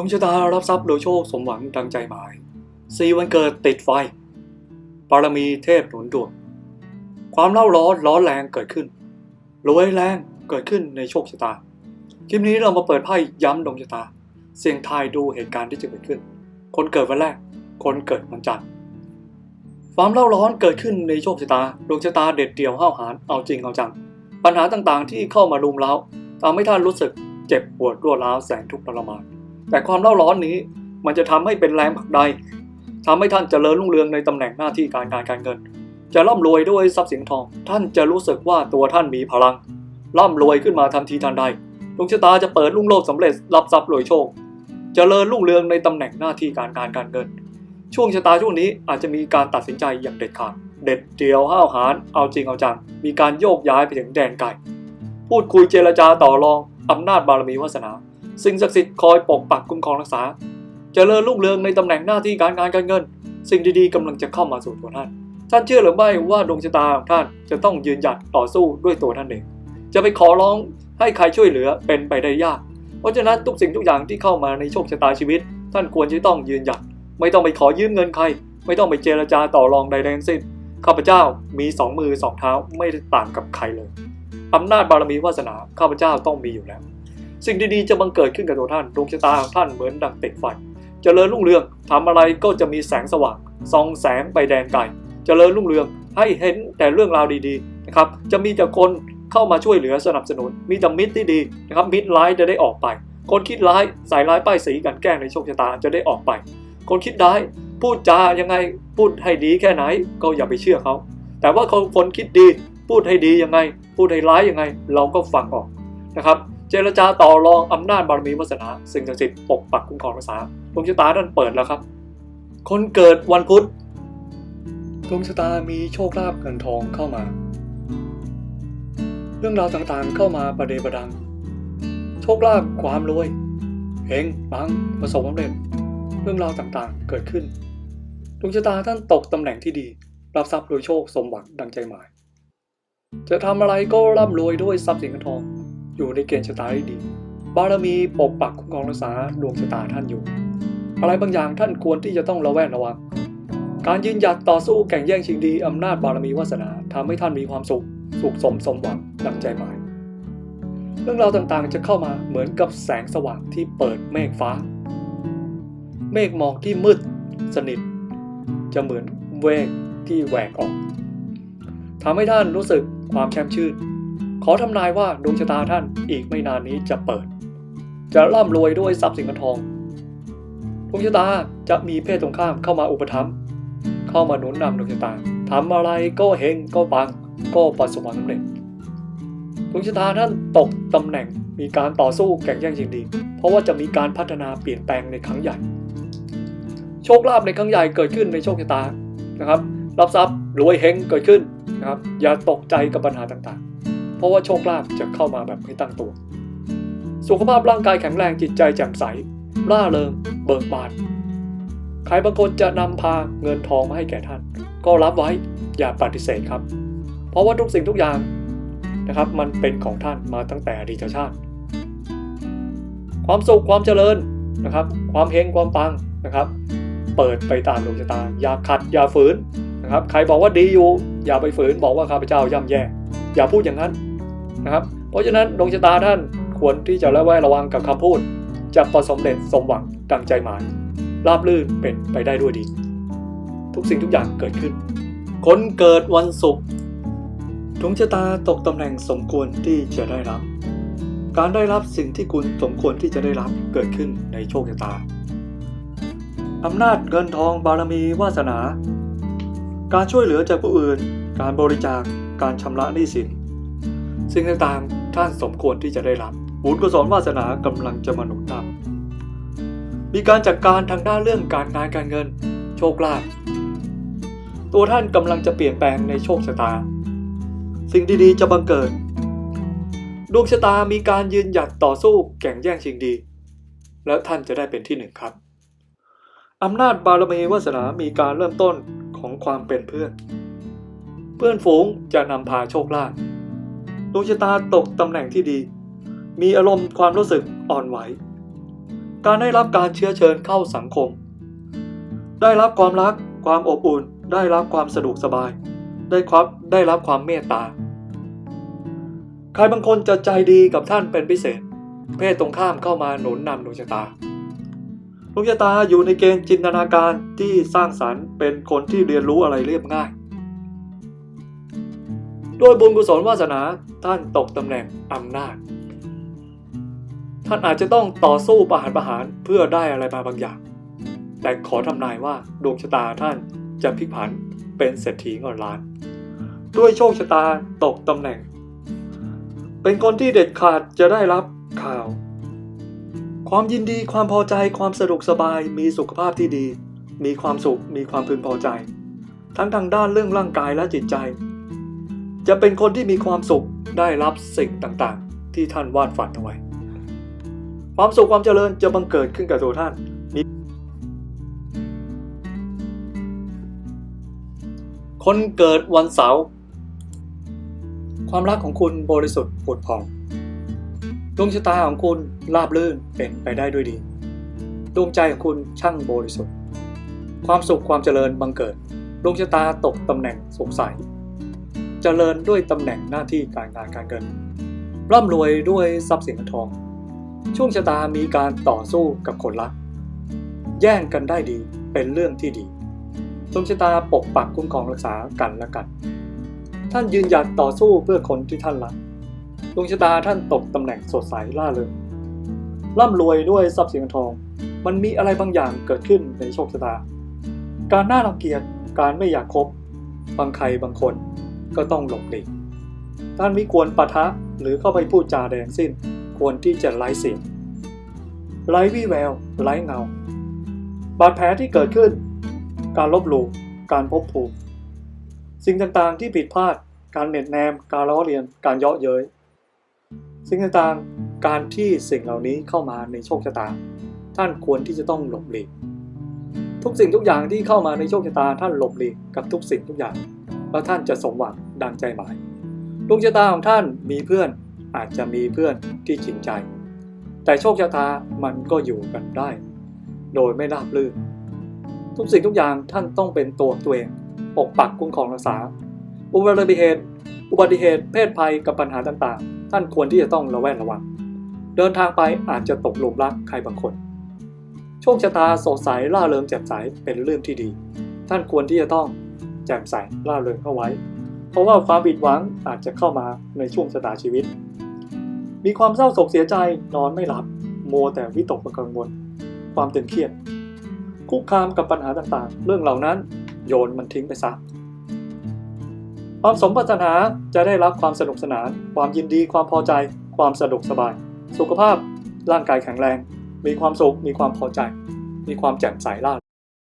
ดวงชะตารับทรัพย์โดยโชคสมหวังดังใจหมายสี่วันเกิดติดไฟบารมีเทพหนุนดวงความเล่าร้อนร้อนแรงเกิดขึ้นรวยแรงเกิดขึ้นในโชคชะตา คลิปนี้เรามาเปิดไพ่ย้ำดวงชะตา เสี่ยงทายดูเหตุการณ์ที่จะเกิดขึ้น คนเกิดวันแรก คนเกิดวันจันทร์ ความเล่าร้อนเกิดขึ้นในโชคชะตา ดวงชะตาเด็ดเดี่ยวห้าวหาญ เอาจริงเอาจัง ปัญหาต่างๆที่เข้ามารุมเร้าทำให้ท่านรู้สึกเจ็บปวดรวดร้าวแสนทุกข์ทรมาน แต่ความเล่าร้อนนี้มันจะทำให้เป็นแรงผลักดันทำให้ท่านเจริญรุ่งเรืองในตำแหน่งหน้าที่การงานการเงิน จะร่ำรวยด้วยทรัพย์สินทอง ท่านจะรู้สึกว่าตัวท่านมีพลัง ร่ำรวยขึ้นมาทันทีทันใดดวงชะตาจะเปิดลุ่งโลดสำเร็จรับทรัพย์รวยโชคเจริญรุ่งเรืองในตำแหน่งหน้าที่การงานการเงิน ช่วงชะตาช่วงนี้อาจจะมีการตัดสินใจอย่างเด็ดขาด เด็ดเดี่ยวห้าวหาญเอาจริงเอาจัง มีการโยกย้ายไปถึงแดนไกล พูดคุยเจรจาต่อรองอำนาจบารมีวาสนา สิ่งศักดิ์สิทธิ์คอยปกปักคุ้มครองรักษาเจริญรุ่งเรืองในตำแหน่งหน้าที่การงานการเงิน สิ่งดีๆกำลังจะเข้ามาสู่ตัวท่าน ท่านเชื่อหรือไม่ว่าดวงชะตาของท่านจะต้องยืนหยัดต่อสู้ด้วยตัวท่านเอง จะไปขอร้องให้ใครช่วยเหลือเป็นไปได้ยาก เพราะฉะนั้นทุกสิ่งทุกอย่างที่เข้ามาในโชคชะตาชีวิต ท่านควรจะต้องยืนหยัด ไม่ต้องไปขอยืมเงินใคร ไม่ต้องไปเจรจาต่อรองใดๆทั้งสิ้น ข้าพเจ้ามีสองมือสองเท้าไม่ต่างกับใครเลยอำนาจบารมีวาสนาข้าพเจ้าต้องมีอยู่แล้ว สิ่งดีๆจะบังเกิดขึ้นกับตัวท่านดวงชะตาของท่านเหมือนดังติดไฟจเจริญรุ่งเรืองทำอะไรก็จะมีแสงสว่างส่องแสงไปแดนไกลจเจริญรุ่งเรืองให้เห็นแต่เรื่องราวดีๆนะครับจะมีแต่คนเข้ามาช่วยเหลือสนับสนุน มีแต่มิตรที่ดีนะครับมิตรร้ายจะได้ออกไป คนคิดร้ายใส่ร้ายป้ายสีกันแกล้งในโชคชะตาจะได้ออกไป คนคิดร้ายพูดจายังไงพูดให้ดีแค่ไหนก็อย่าไปเชื่อเขา แต่ว่าคนคิดดี พูดให้ดียังไง พูดให้ร้ายยังไง เราก็ฟังออกนะครับ เจรจาต่อรองอำนาจบารมีวาสนา สิ่งศักดิ์สิทธิ์ปกปักคุ้มครองรักษาดวงชะตาท่านเปิดแล้วครับ คนเกิดวันพุธดวงชะตามีโชคลาภเงินทองเข้ามา เรื่องราวต่างๆเข้ามาประเดประดัง โชคลาภความรวยเฮงปังประสบความสำเร็จ เรื่องราวต่างๆเกิดขึ้นดวงชะตาท่านตกตำแหน่งที่ดี รับทรัพย์โดยโชคสมหวังดังใจหมาย จะทำอะไรก็ร่ำรวยด้วยทรัพย์สินเงินทอง อยู่ในเกณฑ์ชะตาที่ดี บารมีปกปักคุ้มครองรักษาดวงชะตาท่านอยู่ อะไรบางอย่างท่านควรที่จะต้องระแวดระวัง การยืนหยัดต่อสู้แข่งแย่งชิงดีอำนาจบารมีวาสนาทำให้ท่านมีความสุข สุขสมสมหวังดังใจหมาย เรื่องราวต่างๆจะเข้ามาเหมือนกับแสงสว่างที่เปิดเมฆฟ้า เมฆหมอกที่มืด สนิท จะเหมือนเวกที่แหวกออกทำให้ท่านรู้สึกความแช่มชื่น ขอทำนายว่าดวงชะตาท่านอีกไม่นานนี้จะเปิด จะร่ำรวยด้วยทรัพย์สินเงินทองดวงชะตาจะมีเพศตรงข้ามเข้ามาอุปถัมภ์เข้ามาหนุนนำดวงชะตาทำอะไรก็เฮงก็ปังก็ประสบความสำเร็จดวงชะตาท่านตกตำแหน่งมีการต่อสู้แข่งแย่งชิงดี เพราะว่าจะมีการพัฒนาเปลี่ยนแปลงในครั้งใหญ่ โชคลาภในครั้งใหญ่เกิดขึ้นในโชคชะตานะครับ รับทรัพย์รวยเฮงเกิดขึ้นนะครับ อย่าตกใจกับปัญหาต่าง เพราะว่าโชคลาภจะเข้ามาแบบไม่ตั้งตัว สุขภาพร่างกายแข็งแรงจิตใจแจ่มใส ร่าเริง เบิกบาน ใครบางคนจะนำพาเงินทองมาให้แก่ท่าน ก็รับไว้อย่าปฏิเสธครับ เพราะว่าทุกสิ่งทุกอย่างนะครับ มันเป็นของท่านมาตั้งแต่อดีตชาติ ความสุขความเจริญนะครับ ความเฮงความปังนะครับ เปิดไปตามดวงชะตา อย่าขัดอย่าฝืนนะครับ ใครบอกว่าดีอยู่ อย่าไปฝืนบอกว่าข้าพเจ้าย่ำแย่ อย่าพูดอย่างนั้น นะครับ เพราะฉะนั้นดวงชะตาท่านควรที่จะระแวดระวังกับคำพูด จะประสบเร็จสมหวังดังใจหมาย ราบลื่นเป็นไปได้ด้วยดี ทุกสิ่งทุกอย่างเกิดขึ้น คนเกิดวันศุกร์ดวงชะตาตกตำแหน่งสมควรที่จะได้รับ การได้รับสิ่งที่คุณสมควรที่จะได้รับเกิดขึ้นในโชคชะตาอำนาจเงินทองบารมีวาสนา การช่วยเหลือจากผู้อื่น การบริจาค การชำระหนี้สิน สิ่งต่างๆ ท่านสมควรที่จะได้รับ บุญกุศลวาสนากำลังจะมาหนุนนำมีการจัดการทางด้านเรื่องการงานการเงิน โชคลาภตัวท่านกำลังจะเปลี่ยนแปลงในโชคชะตา สิ่งดีๆจะบังเกิด ดวงชะตามีการยืนหยัดต่อสู้แข่งแย่งชิงดี แล้วท่านจะได้เป็นที่หนึ่งครับอำนาจบารมีวาสนามีการเริ่มต้นของความเป็นเพื่อน เพื่อนฝูงจะนำพาโชคลาภ ดวงชะตาตกตำแหน่งที่ดี มีอารมณ์ความรู้สึกอ่อนไหว การได้รับการเชื้อเชิญเข้าสังคม ได้รับความรัก ความอบอุ่น ได้รับความสะดวกสบาย ได้ครับได้รับความเมตตา ใครบางคนจะใจดีกับท่านเป็นพิเศษ เพศตรงข้ามเข้ามาหนุนนำดวงชะตาดวงชะตาอยู่ในเกณฑ์จินตนาการที่สร้างสรรค์เป็นคนที่เรียนรู้อะไรเรียบง่าย โดยบุญกุศลวาสนาท่านตกตำแหน่งอำนาจ ท่านอาจจะต้องต่อสู้ประหารประหารเพื่อได้อะไรมาบางอย่าง แต่ขอทำนายว่าดวงชะตาท่านจะพลิกผันเป็นเศรษฐีเงินล้าน ด้วยโชคชะตาตกตำแหน่ง เป็นคนที่เด็ดขาดจะได้รับข่าว ความยินดีความพอใจความสะดวกสบายมีสุขภาพที่ดี มีความสุขมีความพึงพอใจ ทั้งทางด้านเรื่องร่างกายและจิตใจ จะเป็นคนที่มีความสุขได้รับสิ่งต่างๆ ที่ท่านวาดฝันเอาไว้ ความสุขความเจริญจะบังเกิดขึ้นกับตัวท่านมีคนเกิดวันเสาร์ความรักของคุณบริสุทธิ์ผุดผ่องดวงชะตาของคุณราบรื่นเป็นไปได้ด้วยดี ดวงใจของคุณช่างบริสุทธิ์ ความสุขความเจริญบังเกิด ดวงชะตาตกตำแหน่งสงสัย เจริญด้วยตำแหน่งหน้าที่การงานการเงิน ร่ำรวยด้วยทรัพย์สินเงินทอง ช่วงชะตามีการต่อสู้กับคนรัก แย่งกันได้ดีเป็นเรื่องที่ดีดวงชะตาปกปักคุ้มครองรักษากันและกัน ท่านยืนหยัดต่อสู้เพื่อคนที่ท่านรักดวงชะตาท่านตกตำแหน่งสดใสล่าเริงร่ำรวยด้วยทรัพย์สินเงินทอง มันมีอะไรบางอย่างเกิดขึ้นในโชคชะตา การน่ารังเกียจ การไม่อยากคบ บางใครบางคน ก็ต้องหลบหลีกท่านไม่ควรปะทะหรือเข้าไปพูดจาแดงสิ้น ควรที่จะไร้เสียงไร้วี่แววไร้เงา บาดแผลที่เกิดขึ้น การลบหลู่การพบภูมิสิ่งต่างๆที่ผิดพลาด การเหน็ดแนม การล้อเลียน การเยาะเย้ย สิ่งต่างๆ การที่สิ่งเหล่านี้เข้ามาในโชคชะตา ท่านควรที่จะต้องหลบหลีก ทุกสิ่งทุกอย่างที่เข้ามาในโชคชะตา ท่านหลบหลีกกับทุกสิ่งทุกอย่าง แล้วท่านจะสมหวังดังใจหมายดวงชะตาของท่านมีเพื่อนอาจจะมีเพื่อนที่จริงใจ แต่โชคชะตามันก็อยู่กันได้ โดยไม่ราบรื่นทุกสิ่งทุกอย่างท่านต้องเป็นตัวตัวเองปกปักคุ้มครองรักษา อุบัติเหตุ อุบัติเหตุ เพศภัยกับปัญหาต่างๆ ท่านควรที่จะต้องระแวดระวัง เดินทางไปอาจจะตกหลุมรักใครบางคน โชคชะตาสดใสล่าเริงแจ่มใสเป็นเรื่องที่ดี ท่านควรที่จะต้อง แจ่มใสล่าเริงเข้าไว้ เพราะว่าความผิดหวังอาจจะเข้ามาในช่วงชะตาชีวิต มีความเศร้าโศกเสียใจนอนไม่หลับโมวแต่วิตกกังวล ความตึงเครียด คุกคามกับปัญหาต่างๆ เรื่องเหล่านั้นโยนมันทิ้งไปซะความสมปรารถนาจะได้รับความสนุกสนาน ความยินดีความพอใจ ความสะดวกสบาย สุขภาพร่างกายแข็งแรง มีความสุขมีความพอใจ มีความแจ่มใสล่า